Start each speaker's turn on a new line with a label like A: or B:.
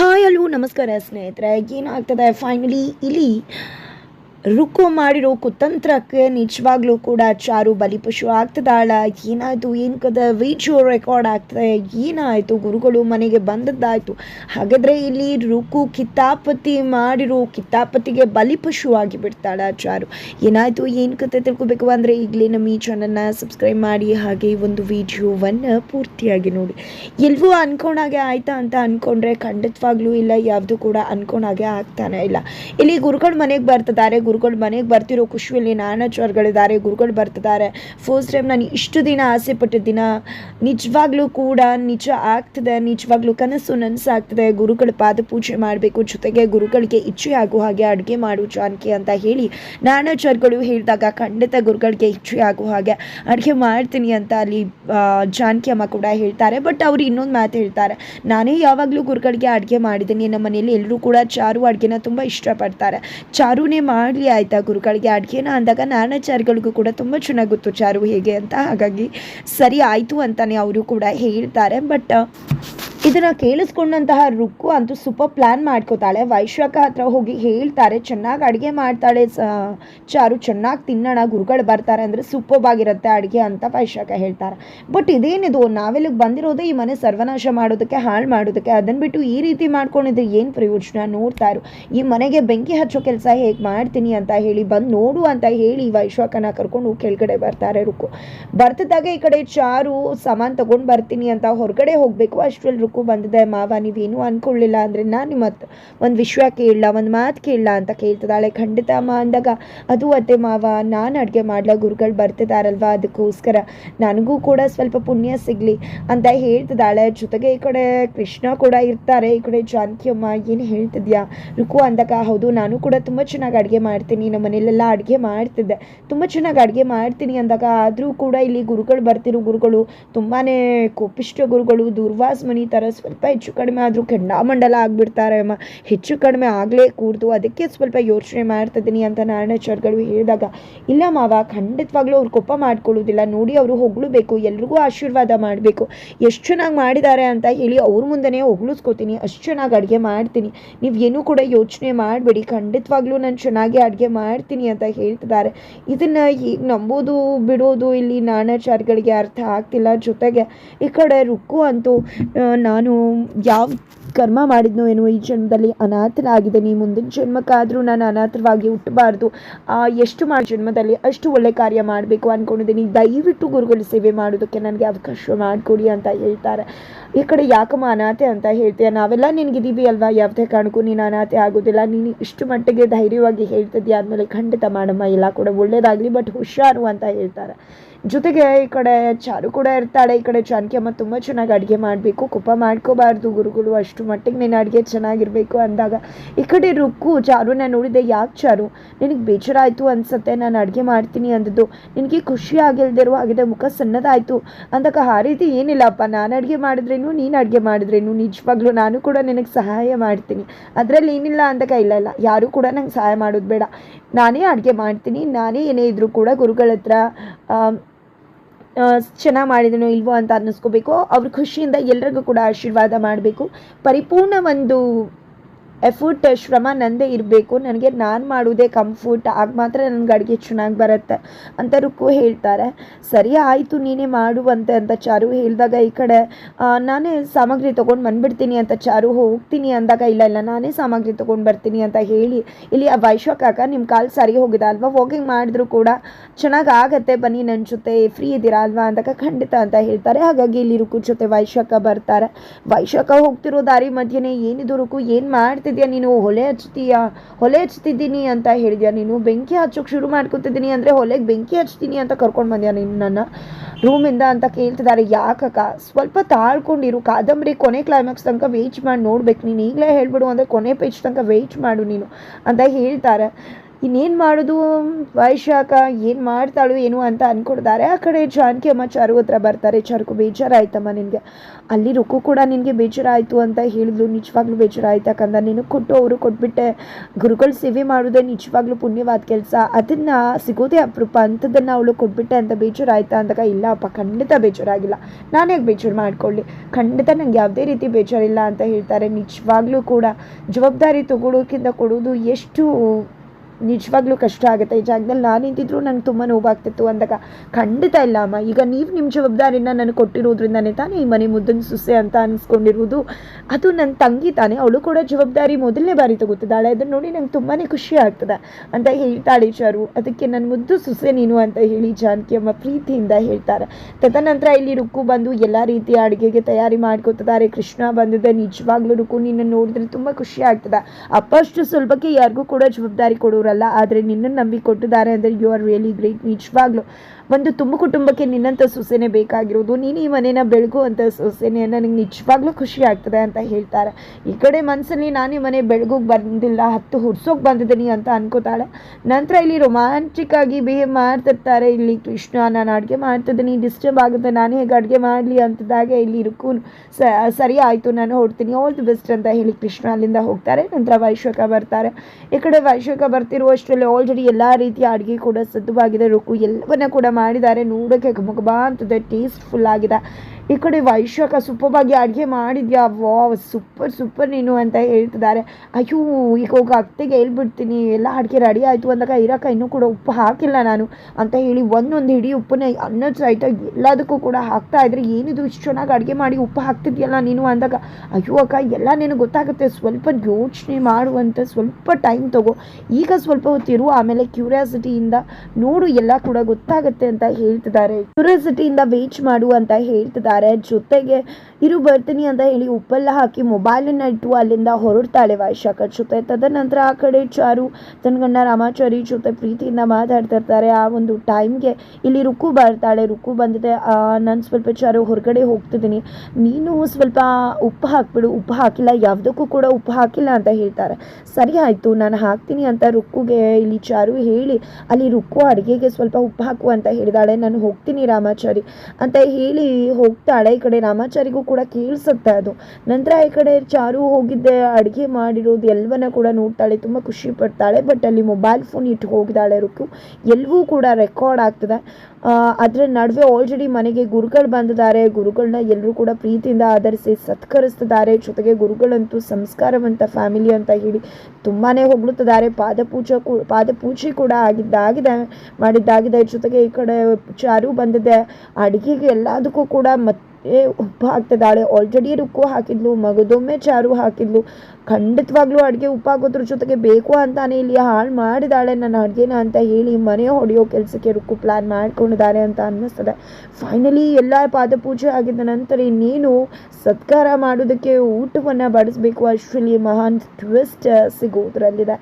A: Hi ಅಲ್ಲೂ ನಮಸ್ಕಾರ ಸ್ನೇಹಿತರೆ ಏನಾಗ್ತದೆ? ಫೈನಲಿ ಇಲ್ಲಿ ರುಕ್ಕು ಮಾಡಿರೋ ಕುತಂತ್ರಕ್ಕೆ ನಿಜವಾಗ್ಲೂ ಕೂಡ ಚಾರು ಬಲಿಪಶು ಆಗ್ತದಾಳ ಏನಾಯಿತು? ಏನು ಕದ? ವಿಡಿಯೋ ರೆಕಾರ್ಡ್ ಆಗ್ತದೆ? ಏನಾಯಿತು? ಗುರುಗಳು ಮನೆಗೆ ಬಂದದ್ದಾಯಿತು. ಹಾಗಾದರೆ ಇಲ್ಲಿ ರುಕು ಕಿತಾಪತಿ ಮಾಡಿರೋ, ಕಿತಾಪತಿಗೆ ಬಲಿಪಶು ಆಗಿಬಿಡ್ತಾಳ ಚಾರು. ಏನಾಯಿತು? ಏನು ಕತೆ ತಿಳ್ಕೊಬೇಕು ಅಂದರೆ ಈಗಲೇ ನಮ್ಮ ಈ ಚಾನಲ್ನ ಸಬ್ಸ್ಕ್ರೈಬ್ ಮಾಡಿ, ಹಾಗೆ ಈ ಒಂದು ವಿಡಿಯೋವನ್ನು ಪೂರ್ತಿಯಾಗಿ ನೋಡಿ. ಎಲ್ವೂ ಅನ್ಕೊಂಡಾಗೆ ಆಯ್ತಾ ಅಂತ ಅನ್ಕೊಂಡ್ರೆ ಖಂಡಿತವಾಗ್ಲೂ ಇಲ್ಲ, ಯಾವುದು ಕೂಡ ಅನ್ಕೊಂಡಾಗೆ ಆಗ್ತಾನೆ ಇಲ್ಲ. ಇಲ್ಲಿ ಗುರುಗಳು ಮನೆಗೆ ಬರ್ತಿದ್ದಾರೆ. ಗುರುಗಳು ಮನೆಗೆ ಬರ್ತಿರೋ ಖುಷಿಯಲ್ಲಿ ನಾನಾಚಾರ್ಗಳಿದ್ದಾರೆ ಗುರುಗಳು ಬರ್ತಿದ್ದಾರೆ. ಫಸ್ಟ್ ಟೈಮ್ ನಾನು ಇಷ್ಟು ದಿನ ಆಸೆ ಪಟ್ಟಿದ್ದ ದಿನ ನಿಜವಾಗ್ಲೂ ಕೂಡ ನಿಜ ಆಗ್ತದೆ, ನಿಜವಾಗ್ಲೂ ಕನಸು ನನಸಾಗ್ತದೆ. ಗುರುಗಳ ಪಾದ ಪೂಜೆ ಮಾಡಬೇಕು, ಜೊತೆಗೆ ಗುರುಗಳಿಗೆ ಇಚ್ಛೆ ಆಗೋ ಹಾಗೆ ಅಡುಗೆ ಮಾಡು ಜಾನಕಿ ಅಂತ ಹೇಳಿ ನಾನಾಚಾರ್ಗಳು ಹೇಳಿದಾಗ ಖಂಡಿತ ಗುರುಗಳಿಗೆ ಇಚ್ಛೆ ಆಗೋ ಹಾಗೆ ಅಡುಗೆ ಮಾಡ್ತೀನಿ ಅಂತ ಅಲ್ಲಿ ಜಾನ್ಕಿ ಅಮ್ಮ ಕೂಡ ಹೇಳ್ತಾರೆ. ಬಟ್ ಅವ್ರು ಇನ್ನೊಂದು ಮಾತು ಹೇಳ್ತಾರೆ, ನಾನೇ ಯಾವಾಗಲೂ ಗುರುಗಳಿಗೆ ಅಡುಗೆ ಮಾಡಿದ್ದೀನಿ. ನಮ್ಮ ಮನೆಯಲ್ಲಿ ಎಲ್ಲರೂ ಕೂಡ ಚಾರು ಅಡುಗೆನ ತುಂಬ ಇಷ್ಟಪಡ್ತಾರೆ. ಚಾರುನೇ ಮಾಡಲಿ ಆಯಿತಾ ಗುರುಗಳಿಗೆ ಅಡುಗೆನ ಅಂದಾಗ ನಾನಾಚಾರಿಗಳಿಗೂ ಕೂಡ ತುಂಬ ಚೆನ್ನಾಗಿ ಗೊತ್ತು ಚಾರು ಹೇಗೆ ಅಂತ. ಹಾಗಾಗಿ ಸರಿ ಆಯಿತು ಅಂತಲೇ ಅವರು ಕೂಡ ಹೇಳ್ತಾರೆ. ಬಟ್ ಇದನ್ನು ಕೇಳಿಸ್ಕೊಂಡಂತಹ ರುಕ್ಕು ಅಂತೂ ಸೂಪರ್ ಪ್ಲಾನ್ ಮಾಡ್ಕೋತಾಳೆ. ವೈಶ್ವಕ ಹತ್ರ ಹೋಗಿ ಹೇಳ್ತಾರೆ, ಚೆನ್ನಾಗಿ ಅಡುಗೆ ಮಾಡ್ತಾಳೆ ಚಾರು ಚೆನ್ನಾಗಿ ತಿನ್ನೋಣ, ಗುರುಗಳು ಬರ್ತಾರೆ ಅಂದರೆ ಸೂಪರ್ ಆಗಿರುತ್ತೆ ಅಡುಗೆ ಅಂತ ವೈಶ್ವಕ ಹೇಳ್ತಾರೆ. ಬಟ್ ಇದೇನಿದು ನಾವೆಲ್ಲಿಗೆ ಬಂದಿರೋದೇ ಈ ಮನೆ ಸರ್ವನಾಶ ಮಾಡೋದಕ್ಕೆ, ಹಾಳು ಮಾಡೋದಕ್ಕೆ. ಅದನ್ನು ಬಿಟ್ಟು ಈ ರೀತಿ ಮಾಡ್ಕೊಂಡಿದ್ರೆ ಏನು ಪ್ರಯೋಜನ? ನೋಡ್ತಾ ಇರು. ಈ ಮನೆಗೆ ಬೆಂಕಿ ಹಚ್ಚೋ ಕೆಲಸ ಹೇಗೆ ಮಾಡ್ತೀನಿ ಅಂತ ಹೇಳಿ, ಬಂದು ನೋಡು ಅಂತ ಹೇಳಿ ವೈಶಾಖನ ಕರ್ಕೊಂಡು ಕೆಳಗಡೆ ಬರ್ತಾರೆ ರುಕ್ಕು. ಬರ್ತಿದ್ದಾಗ ಈ ಕಡೆ ಚಾರು, ಸಾಮಾನು ತಗೊಂಡು ಬರ್ತೀನಿ ಅಂತ ಹೊರಗಡೆ ಹೋಗಬೇಕು ಅಷ್ಟರಲ್ಲಿ ರುಕ್ಕು ಬಂದಿದೆ. ಮಾವ, ನೀವೇನು ಅನ್ಕೊಳ್ಳಿಲ್ಲ ಅಂದರೆ ನಾನು ನಿಮ್ಮ ಒಂದು ವಿಷಯ ಕೇಳಲ್ಲ ಒಂದು ಮಾತು ಕೇಳಲ್ಲ ಅಂತ ಕೇಳ್ತಿದ್ದಾಳೆ. ಖಂಡಿತ ಅಮ್ಮ ಅಂದಾಗ, ಅದು ಅತ್ತೆ ಮಾವ, ನಾನು ಅಡುಗೆ ಮಾಡ್ಲ, ಗುರುಗಳು ಬರ್ತಿದಾರಲ್ವಾ, ಅದಕ್ಕೋಸ್ಕರ. ನನಗೂ ಕೂಡ ಸ್ವಲ್ಪ ಪುಣ್ಯ ಸಿಗಲಿ ಅಂತ ಹೇಳ್ತಿದ್ದಾಳೆ. ಜೊತೆಗೆ ಈ ಕಡೆ ಕೃಷ್ಣ ಕೂಡ ಇರ್ತಾರೆ. ಈ ಕಡೆ ಜಾನಕಿ ಅಮ್ಮ, ಏನು ಹೇಳ್ತಿದ್ಯಾ? ರುಕು ಅಂದಾಗ, ಹೌದು, ನಾನು ಕೂಡ ತುಂಬ ಚೆನ್ನಾಗಿ ಅಡುಗೆ ಮಾಡ್ತೀನಿ. ನಮ್ಮ ಮನೇಲೆಲ್ಲ ಅಡುಗೆ ಮಾಡ್ತಿದ್ದೆ. ತುಂಬ ಚೆನ್ನಾಗಿ ಅಡುಗೆ ಮಾಡ್ತೀನಿ ಅಂದಾಗ, ಆದರೂ ಕೂಡ ಇಲ್ಲಿ ಗುರುಗಳು ಬರ್ತಿರೋ ಗುರುಗಳು ತುಂಬಾ ಕೋಪಿಷ್ಟ ಗುರುಗಳು, ದುರ್ವಾಸ ಮನಿ ಸ್ವಲ್ಪ ಹೆಚ್ಚು ಕಡಿಮೆ ಆದರೂ ಕೆಂಡಾಮಂಡಲ ಆಗಿಬಿಡ್ತಾರೆ ಅಮ್ಮ. ಹೆಚ್ಚು ಕಡಿಮೆ ಆಗಲೇ ಕೂಡ್ದು ಅದಕ್ಕೆ ಸ್ವಲ್ಪ ಯೋಚನೆ ಮಾಡ್ತಿದ್ದೀನಿ ಅಂತ ನಾರಾಯಣಾಚಾರ್ಯಗಳು ಹೇಳಿದಾಗ, ಇಲ್ಲ ಮಾವ, ಖಂಡಿತವಾಗ್ಲೂ ಅವ್ರು ಕೊಪ್ಪ ಮಾಡ್ಕೊಳ್ಳೋದಿಲ್ಲ ನೋಡಿ, ಅವರು ಹೊಗಳಬೇಕು. ಎಲ್ರಿಗೂ ಆಶೀರ್ವಾದ ಮಾಡಬೇಕು. ಎಷ್ಟು ಚೆನ್ನಾಗಿ ಮಾಡಿದ್ದಾರೆ ಅಂತ ಹೇಳಿ ಅವ್ರ ಮುಂದೆನೇ ಹೊಗಳಿಸ್ಕೋತೀನಿ. ಅಷ್ಟು ಚೆನ್ನಾಗಿ ಅಡುಗೆ ಮಾಡ್ತೀನಿ. ನೀವು ಏನೂ ಕೂಡ ಯೋಚನೆ ಮಾಡಬೇಡಿ. ಖಂಡಿತವಾಗ್ಲೂ ನಾನು ಚೆನ್ನಾಗಿ ಅಡುಗೆ ಮಾಡ್ತೀನಿ ಅಂತ ಹೇಳ್ತಿದ್ದಾರೆ. ಇದನ್ನು ಈಗ ನಂಬೋದು, ಬಿಡೋದು ಇಲ್ಲಿ ನಾನಾಚಾರ್ಯಗಳಿಗೆ ಅರ್ಥ ಆಗ್ತಿಲ್ಲ. ಜೊತೆಗೆ ಈ ಕಡೆ ರುಕ್ಕು ಅಂತೂ ನಾನು ಯಾವ ಕರ್ಮ ಮಾಡಿದ್ನೋ ಏನೋ ಈ ಜನ್ಮದಲ್ಲಿ ಅನಾಥನಾಗಿದ್ದೀನಿ ಮುಂದಿನ ಜನ್ಮಕ್ಕಾದರೂ ನಾನು ಅನಾಥವಾಗಿ ಹುಟ್ಟಬಾರ್ದು ಎಷ್ಟು ಮಾಡಿ ಜನ್ಮದಲ್ಲಿ ಅಷ್ಟು ಒಳ್ಳೆ ಕಾರ್ಯ ಮಾಡಬೇಕು ಅಂದ್ಕೊಂಡಿದ್ದೀನಿ ದಯವಿಟ್ಟು ಗುರುಗಳ ಸೇವೆ ಮಾಡೋದಕ್ಕೆ ನನಗೆ ಅವಕಾಶ ಮಾಡಿಕೊಡಿ ಅಂತ ಹೇಳ್ತಾರೆ. ಈ ಕಡೆ ಯಾಕಮ್ಮ ಅನಾಥೆ ಅಂತ ಹೇಳ್ತೀಯ? ನಾವೆಲ್ಲ ನಿನಗಿದ್ದೀವಿ ಅಲ್ವಾ? ಯಾವುದೇ ಕಾರಣಕ್ಕೂ ನೀನು ಅನಾಥೆ ಆಗೋದಿಲ್ಲ. ನೀನು ಇಷ್ಟು ಮಟ್ಟಿಗೆ ಧೈರ್ಯವಾಗಿ ಹೇಳ್ತಿದ್ದೀಯಾ ಆದಮೇಲೆ ಖಂಡಿತ, ಮಾಡಮ್ಮ, ಎಲ್ಲ ಕೂಡ ಒಳ್ಳೇದಾಗಲಿ, ಬಟ್ ಹುಷಾರು ಅಂತ ಹೇಳ್ತಾರೆ. ಜೊತೆಗೆ ಈ ಕಡೆ ಚಾರು ಕೂಡ ಇರ್ತಾಳೆ, ಈ ಕಡೆ ಜಾನಕಿ ಅಮ್ಮ ತುಂಬ ಚೆನ್ನಾಗಿ ಅಡುಗೆ ಮಾಡಬೇಕು, ಕೋಪ ಮಾಡ್ಕೋಬಾರ್ದು ಗುರುಗಳು, ಅಷ್ಟು ಮಟ್ಟಿಗೆ ನೀನು ಅಡುಗೆ ಚೆನ್ನಾಗಿರಬೇಕು ಅಂದಾಗ. ಈ ಕಡೆ ರುಕ್ಕು ಚಾರುನ ನೋಡಿದೆ, ಯಾಕೆ ಚಾರು? ನಿನಗೆ ಬೇಜಾರಾಯಿತು ಅನ್ಸುತ್ತೆ, ನಾನು ಅಡುಗೆ ಮಾಡ್ತೀನಿ ಅಂದದ್ದು. ನಿನಗೆ ಖುಷಿ ಆಗಿಲ್ದಿರೋ ಆಗಿದೆ ಮುಖ ಸಣ್ಣದಾಯಿತು. ಅಂದಾಗ ಆ ರೀತಿ ಏನಿಲ್ಲಪ್ಪ, ನಾನು ಅಡುಗೆ ಮಾಡಿದ್ರೇನು, ನೀನು ಅಡುಗೆ ಮಾಡಿದ್ರೇನು? ನಿಜವಾಗ್ಲೂ ನಾನು ಕೂಡ ನಿನಗೆ ಸಹಾಯ ಮಾಡ್ತೀನಿ. ಅದರಲ್ಲಿ ಏನಿಲ್ಲ ಅಂದಾಗ ಇಲ್ಲ ಇಲ್ಲ, ಯಾರೂ ಕೂಡ ನಂಗೆ ಸಹಾಯ ಮಾಡೋದು ಬೇಡ. ನಾನೇ ಅಡುಗೆ ಮಾಡ್ತೀನಿ, ನಾನೇ ಏನೇ ಇದ್ದರೂ ಕೂಡ ಗುರುಗಳ ಹತ್ರ ಚೆನ್ನಾಗಿ ಮಾಡಿದನೋ ಇಲ್ವೋ ಅಂತ ಅನ್ನಿಸ್ಕೋಬೇಕು. ಅವ್ರ ಖುಷಿಯಿಂದ ಎಲ್ರಿಗೂ ಕೂಡ ಆಶೀರ್ವಾದ ಮಾಡಬೇಕು. ಪರಿಪೂರ್ಣ ಒಂದು ಎಫರ್ಟ್ ಶ್ರಮ ನಂದೇ ಇರಬೇಕು. ನನಗೆ ನಾನು ಮಾಡೋದೇ ಕಂಫರ್ಟ್ ಆಗ ಮಾತ್ರ ನನಗೆ ಅಡುಗೆ ಚೆನ್ನಾಗಿ ಬರುತ್ತೆ ಅಂತ ರುಕ್ಕು ಹೇಳ್ತಾರೆ. ಸರಿ, ಆಯಿತು, ನೀನೇ ಮಾಡುವಂತೆ ಅಂತ ಚಾರು ಹೇಳಿದಾಗ ಈ ಕಡೆ ನಾನೇ ಸಾಮಗ್ರಿ ತೊಗೊಂಡು ಬಂದ್ಬಿಡ್ತೀನಿ ಅಂತ ಚಾರು ಹೋಗ್ತೀನಿ ಅಂದಾಗ, ಇಲ್ಲ ಇಲ್ಲ, ನಾನೇ ಸಾಮಗ್ರಿ ತೊಗೊಂಡು ಬರ್ತೀನಿ ಅಂತ ಹೇಳಿ, ಇಲ್ಲಿ ಆ ವೈಶ್ವಕಾಕ ನಿಮ್ಮ ಕಾಲು ಸರಿ ಹೋಗಿದೆ ಅಲ್ವಾ? ವಾಕಿಂಗ್ ಮಾಡಿದ್ರೂ ಕೂಡ ಚೆನ್ನಾಗಿ ಆಗತ್ತೆ ಬನ್ನಿ ನನ್ನ ಜೊತೆ ಫ್ರೀ ಇದ್ದೀರಾ ಅಲ್ವಾ ಅಂದಾಗ ಖಂಡಿತ ಅಂತ ಹೇಳ್ತಾರೆ. ಹಾಗಾಗಿ ಇಲ್ಲಿ ರುಕು ಜೊತೆ ವೈಶಾಖ ಬರ್ತಾರೆ. ವೈಶ್ವಕ ಹೋಗ್ತಿರೋ ದಾರಿ ಮಧ್ಯೆ ಏನಿದು ರುಕು ಏನು ಮಾಡ್ತಿದ್ಯಾ ನೀನು? ಹೊಲೆ ಹಚ್ತೀಯಾ? ಹೊಲೆ ಹಚ್ತಿದ್ದೀನಿ ಅಂತ ಹೇಳಿದ್ಯಾ ನೀನು? ಬೆಂಕಿ ಹಚ್ಚೋಕೆ ಶುರು ಮಾಡ್ಕೊತಿದ್ದೀನಿ ಅಂದರೆ ಹೊಲೆಗೆ ಬೆಂಕಿ ಹಚ್ತೀನಿ ಅಂತ ಕರ್ಕೊಂಡು ಬಂದ್ಯಾ ನೀನು ನನ್ನ ರೂಮಿಂದ ಅಂತ ಕೇಳ್ತಿದ್ದಾರೆ ಯಾಕಕ್ಕ? ಸ್ವಲ್ಪ ತಾಳ್ಕೊಂಡಿರು. ಕಾದಂಬರಿ ಕೊನೆ ಕ್ಲೈಮ್ಯಾಕ್ಸ್ ತನಕ ವೇಟ್ ಮಾಡಿ ನೋಡ್ಬೇಕು. ನೀನು ಈಗಲೇ ಹೇಳ್ಬಿಡು ಅಂದರೆ ಕೊನೆ ಪೇಜ್ ತನಕ ವೇಟ್ ಮಾಡು ನೀನು ಅಂತ ಹೇಳ್ತಾರೆ. ಇನ್ನೇನು ಮಾಡೋದು? ವೈಶಾಖ ಏನು ಮಾಡ್ತಾಳು, ಏನು ಅಂತ ಅಂದ್ಕೊಡ್ತಾರೆ ಆ ಕಡೆ ಜಾನಕಿ ಅಮ್ಮ ಚಾರು ಹತ್ರ ಬರ್ತಾರೆ. ಚಾರುಕು ಬೇಜಾರಾಯ್ತಮ್ಮ ನಿನಗೆ. ಅಲ್ಲಿ ರುಕು ಕೂಡ ನಿನಗೆ ಬೇಜಾರಾಯಿತು ಅಂತ ಹೇಳಿದ್ಲು. ನಿಜವಾಗ್ಲೂ ಬೇಜಾರಾಯ್ತಾ ಯಾಕಂದ್ರೆ ನೀನು ಕೊಟ್ಟು ಅವರು ಕೊಟ್ಬಿಟ್ಟೆ. ಗುರುಗಳು ಸೇವೆ ಮಾಡೋದೇ ನಿಜವಾಗ್ಲೂ ಪುಣ್ಯವಾದ ಕೆಲಸ. ಅದನ್ನು ಸಿಗೋದೇ ಅಪರೂಪ. ಅಂಥದ್ದನ್ನು ಅವಳು ಕೊಟ್ಬಿಟ್ಟೆ ಅಂತ ಬೇಜಾರಾಯ್ತಾ ಅಂದಾಗ ಇಲ್ಲ ಅಪ್ಪ ಖಂಡಿತ ಬೇಜಾರಾಗಿಲ್ಲ. ನಾನು ಯಾಕೆ ಬೇಜಾರು ಮಾಡ್ಕೊಳ್ಳಿ? ಖಂಡಿತ ನಂಗೆ ಯಾವುದೇ ರೀತಿ ಬೇಜಾರಿಲ್ಲ ಅಂತ ಹೇಳ್ತಾರೆ. ನಿಜವಾಗ್ಲೂ ಕೂಡ ಜವಾಬ್ದಾರಿ ತಗೊಳ್ಳೋಕ್ಕಿಂತ ಕೊಡೋದು ಎಷ್ಟು ನಿಜವಾಗ್ಲೂ ಕಷ್ಟ ಆಗುತ್ತೆ. ಈ ಜಾಗದಲ್ಲಿ ನಾನು ನಿಂತಿದ್ರು ನಂಗೆ ತುಂಬ ನೋವಾಗ್ತಿತ್ತು ಅಂದಾಗ, ಖಂಡಿತ ಇಲ್ಲ ಅಮ್ಮ. ಈಗ ನೀವು ನಿಮ್ಮ ಜವಾಬ್ದಾರಿನ ನನಗೆ ಕೊಟ್ಟಿರೋದ್ರಿಂದನೇ ತಾನೇ ಈ ಮನೆ ಮುದ್ದನ್ನು ಸುಸೆ ಅಂತ ಅನ್ಸ್ಕೊಂಡಿರುವುದು ಅದು ನನ್ನ ತಂಗಿ ತಾನೇ. ಅವಳು ಕೂಡ ಜವಾಬ್ದಾರಿ ಮೊದಲನೇ ಬಾರಿ ತಗೋತಿದ್ದಾಳೆ ಅದನ್ನು ನೋಡಿ ನಂಗೆ ತುಂಬಾ ಖುಷಿ ಆಗ್ತದೆ ಅಂತ ಹೇಳ್ತಾಳೆ ಚಾರು ಅದಕ್ಕೆ ನನ್ನ ಮುದ್ದು ಸುಸೆ ನೀನು ಅಂತ ಹೇಳಿ ಜಾನಕಿ ಅಮ್ಮ ಪ್ರೀತಿಯಿಂದ ಹೇಳ್ತಾರೆ. ತದನಂತರ ಇಲ್ಲಿ ರುಕ್ಕು ಬಂದು ಎಲ್ಲ ರೀತಿಯ ಅಡುಗೆಗೆ ತಯಾರಿ ಮಾಡ್ಕೋತಿದ್ದಾರೆ. ಕೃಷ್ಣ ಬಂದಿದೆ. ನಿಜವಾಗ್ಲೂ ರುಕ್ಕು ನಿನ್ನ ನೋಡಿದ್ರೆ ತುಂಬ ಖುಷಿ ಆಗ್ತದೆ. ಅಪ್ಪ ಅಷ್ಟು ಸ್ವಲ್ಪಕ್ಕೆ ಯಾರಿಗೂ ಕೂಡ ಜವಾಬ್ದಾರಿ ಕೊಡೋರಲ್ಲ ಆದರೆ ನಿನ್ನನ್ನು ನಂಬಿ ಕೊಟ್ಟಿದ್ದಾರೆ ಅಂದರೆ ಯು ಆರ್ ರಿಯಲಿ ಗ್ರೇಟ್ ನಿಜವಾಗ್ಲೂ, ಒಂದು ತುಂಬ ಕುಟುಂಬಕ್ಕೆ ನಿನ್ನಂಥ ಸೊಸೆನೆ ಬೇಕಾಗಿರೋದು. ನೀನು ಈ ಮನೇನ ಬೆಳಗುವಂಥ ಸೊಸೆನೆಯನ್ನು ನನಗೆ ನಿಜವಾಗ್ಲೂ ಖುಷಿ ಆಗ್ತದೆ ಅಂತ ಹೇಳ್ತಾರೆ. ಈ ಕಡೆ ಮನಸ್ಸಲ್ಲಿ ನಾನು ಈ ಮನೆ ಬೆಳಗೋಗಿ ಬಂದಿಲ್ಲ, ಹತ್ತು ಹುರ್ಸೋಗಿ ಬಂದಿದ್ದೀನಿ ಅಂತ ಅನ್ಕೋತಾಳೆ. ನಂತರ ಇಲ್ಲಿ ರೊಮ್ಯಾಂಟಿಕ್ ಆಗಿ ಬಿಹೇವ್ ಮಾಡ್ತಿರ್ತಾರೆ. ಇಲ್ಲಿ ಕೃಷ್ಣ, ನಾನು ಅಡುಗೆ ಮಾಡ್ತಿದ್ದೀನಿ ಡಿಸ್ಟರ್ಬ್ ಆಗುತ್ತೆ, ನಾನು ಹೇಗೆ ಅಡುಗೆ ಮಾಡಲಿ ಅಂತದಾಗ ಇಲ್ಲಿ ಇರುಕು ಸರಿ ಆಯಿತು, ನಾನು ಹೊಡ್ತೀನಿ ಆಲ್ ದಿ ಬೆಸ್ಟ್ ಅಂತ ಹೇಳಿ ಕೃಷ್ಣ ಅಲ್ಲಿಂದ ಹೋಗ್ತಾರೆ. ನಂತರ ವೈಶ್ವಕ ಬರ್ತಾರೆ. ಈ ಕಡೆ ವೈಶ್ವಕ ಬರ್ತಿರುವಷ್ಟರಲ್ಲಿ ಆಲ್ರೆಡಿ ಎಲ್ಲ ರೀತಿಯ ಅಡುಗೆ ಕೂಡ ಸಿದ್ಧವಾಗಿದೆ. ರುಕು ಎಲ್ಲವನ್ನ ಕೂಡ ಮಾಡಿದ್ದಾರೆ. ನೋಡೋಕ್ಕೆ ಘಮಘಮ ಅಂತದೆ. ಟೇಸ್ಟ್ಫುಲ್ ಆಗಿದೆ. ಈ ಕಡೆ ವೈಶಾಖ ಸೂಪರ್ವಾಗಿ ಅಡುಗೆ ಮಾಡಿದ್ಯಾ? ವಾ ಸೂಪರ್ ಸೂಪರ್ ನೀನು ಅಂತ ಹೇಳ್ತಿದ್ದಾರೆ. ಅಯ್ಯೋ, ಈಗ ಹೋಗಿ, ಅತ್ತೆಗೆ ಹೇಳ್ಬಿಡ್ತೀನಿ. ಎಲ್ಲ ಅಡುಗೆ ರೆಡಿ ಆಯಿತು ಅಂದಾಗ ಇರಕ್ಕ ಇನ್ನೂ ಕೂಡ ಉಪ್ಪು ಹಾಕಿಲ್ಲ ನಾನು ಅಂತ ಹೇಳಿ ಒಂದೊಂದು ಹಿಡಿ ಉಪ್ಪನ್ನ ಅನ್ನದ ಸಹಿತ ಎಲ್ಲದಕ್ಕೂ ಕೂಡ ಹಾಕ್ತಾ ಇದ್ರೆ ಏನಿದು? ಇಷ್ಟು ಚೆನ್ನಾಗಿ ಅಡುಗೆ ಮಾಡಿ ಉಪ್ಪು ಹಾಕ್ತಿದ್ಯಲ್ಲ ನೀನು ಅಂದಾಗ. ಅಯ್ಯೋ ಅಕ್ಕ, ಎಲ್ಲ ನಿನಗೆ ಗೊತ್ತಾಗುತ್ತೆ. ಸ್ವಲ್ಪ ಯೋಚನೆ ಮಾಡುವಂಥ ಸ್ವಲ್ಪ ಟೈಮ್ ತಗೋ. ಈಗ ಸ್ವಲ್ಪ ಹೊತ್ತಿರು ಆಮೇಲೆ ಕ್ಯೂರಿಯಾಸಿಟಿಯಿಂದ ನೋಡು, ಎಲ್ಲ ಕೂಡ ಗೊತ್ತಾಗುತ್ತೆ ಅಂತ ಹೇಳ್ತಿದ್ದಾರೆ. ಕ್ಯೂರಿಯಾಸಿಟಿಯಿಂದ ವೇಟ್ ಮಾಡು ಅಂತ ಹೇಳ್ತಿದ್ದಾರೆ. ಜೊತೆಗೆ, ಇರು ಬರ್ತೀನಿ ಅಂತ ಹೇಳಿ ಉಪ್ಪೆಲ್ಲ ಹಾಕಿ ಮೊಬೈಲನ್ನು ಇಟ್ಟು ಅಲ್ಲಿಂದ ಹೊರಡ್ತಾಳೆ ವೈಶಾಖ. ಜೊತೆ ತದನಂತರ ಆ ಕಡೆ ಚಾರು ತನ್ನ ರಾಮಾಚಾರಿ ಜೊತೆ ಪ್ರೀತಿಯಿಂದ ಮಾತಾಡ್ತಿರ್ತಾರೆ ಆ ಒಂದು ಟೈಮ್ಗೆ ಇಲ್ಲಿ ರುಕ್ಕು ಬರ್ತಾಳೆ. ರುಕ್ಕು ಬಂದಿದೆ. ನಾನು ಸ್ವಲ್ಪ ಚಾರು ಹೊರಗಡೆ ಹೋಗ್ತಿದ್ದೀನಿ. ನೀನು ಸ್ವಲ್ಪ ಉಪ್ಪು ಹಾಕ್ಬಿಡು. ಉಪ್ಪು ಹಾಕಿಲ್ಲ. ಯಾವುದಕ್ಕೂ ಕೂಡ ಉಪ್ಪು ಹಾಕಿಲ್ಲ ಅಂತ ಹೇಳ್ತಾರೆ. ಸರಿ ಆಯಿತು, ನಾನು ಹಾಕ್ತೀನಿ ಅಂತ ರುಕ್ಕುಗೆ ಇಲ್ಲಿ ಚಾರು ಹೇಳಿ, ಅಲ್ಲಿ ರುಕ್ಕು ಅಡುಗೆಗೆ ಸ್ವಲ್ಪ ಉಪ್ಪು ಹಾಕು ಅಂತ ಹೇಳಿದಾಳೆ. ನಾನು ಹೋಗ್ತೀನಿ ರಾಮಾಚಾರಿ ಅಂತ ಹೇಳಿ ಹೋಗ್ತಾಳೆ. ಈ ಕಡೆ ರಾಮಾಚಾರಿಗೂ ಕೂಡ ಕೇಳಿಸುತ್ತೆ ಅದು. ನಂತರ ಈ ಕಡೆ ಚಾರು ಹೋಗಿದ್ದೆ, ಅಡುಗೆ ಮಾಡಿರೋದು ಎಲ್ಲವನ್ನ ಕೂಡ ನೋಡ್ತಾಳೆ. ತುಂಬ ಖುಷಿ ಪಡ್ತಾಳೆ. ಬಟ್ ಅಲ್ಲಿ ಮೊಬೈಲ್ ಫೋನ್ ಇಟ್ಟು ಹೋಗಿದ್ದಾಳೆ ರುಕ್ಕು. ಎಲ್ಲವೂ ಕೂಡ ರೆಕಾರ್ಡ್ ಆಗ್ತದೆ. ಅದರ ನಡುವೆ ಆಲ್ರೆಡಿ ಮನೆಗೆ ಗುರುಗಳು ಬಂದಿದ್ದಾರೆ. ಗುರುಗಳನ್ನ ಎಲ್ಲರೂ ಕೂಡ ಪ್ರೀತಿಯಿಂದ ಆಧರಿಸಿ ಸತ್ಕರಿಸ್ತಿದ್ದಾರೆ. ಜೊತೆಗೆ ಗುರುಗಳಂತೂ ಸಂಸ್ಕಾರವಂತ ಫ್ಯಾಮಿಲಿ ಅಂತ ಹೇಳಿ ತುಂಬಾ ಹೊಗಳುತ್ತಿದ್ದಾರೆ. ಪಾದಪೂಜೆ ಕೂ, ಪಾದಪೂಜೆ ಕೂಡ ಆಗಿದ್ದಾಗಿದೆ, ಮಾಡಿದ್ದಾಗಿದೆ. ಜೊತೆಗೆ ಈ ಕಡೆ ಚಾರು ಬಂದಿದೆ. ಅಡುಗೆಗೆ ಎಲ್ಲದಕ್ಕೂ ಕೂಡ ಮತ್ತೆ ಉಪ್ಪು ಹಾಕ್ತಿದ್ದಾಳೆ ಆಲ್ರೆಡಿ ರುಕ್ಕು ಹಾಕಿದ್ಲು, ಮಗದೊಮ್ಮೆ ಚಾರು ಹಾಕಿದ್ಲು. ಖಂಡಿತವಾಗ್ಲೂ ಅಡುಗೆ ಉಪ್ಪು ಹಾಕೋದ್ರ ಜೊತೆಗೆ ಬೇಕು ಅಂತಾನೆ ಇಲ್ಲಿ ಹಾಳು ಮಾಡಿದಾಳೆ ನನ್ನ ಅಡುಗೆನ ಅಂತ ಹೇಳಿ ಮನೆ ಹೊಡೆಯೋ ಕೆಲಸಕ್ಕೆ ರುಕ್ಕು ಪ್ಲ್ಯಾನ್ ಮಾಡ್ಕೊಂಡಿದ್ದಾರೆ ಅಂತ ಅನ್ನಿಸ್ತದೆ. ಫೈನಲಿ ಎಲ್ಲ ಪಾದಪೂಜೆ ಆಗಿದ್ದ ನಂತರ ಇನ್ನೇನು ಸತ್ಕಾರ ಮಾಡೋದಕ್ಕೆ ಊಟವನ್ನು ಬಡಿಸ್ಬೇಕು ಅಷ್ಟರಲ್ಲಿ ಮಹಾನ್ ಟ್ವಿಸ್ಟ್ ಸಿಗೋದ್ರಲ್ಲಿದೆ.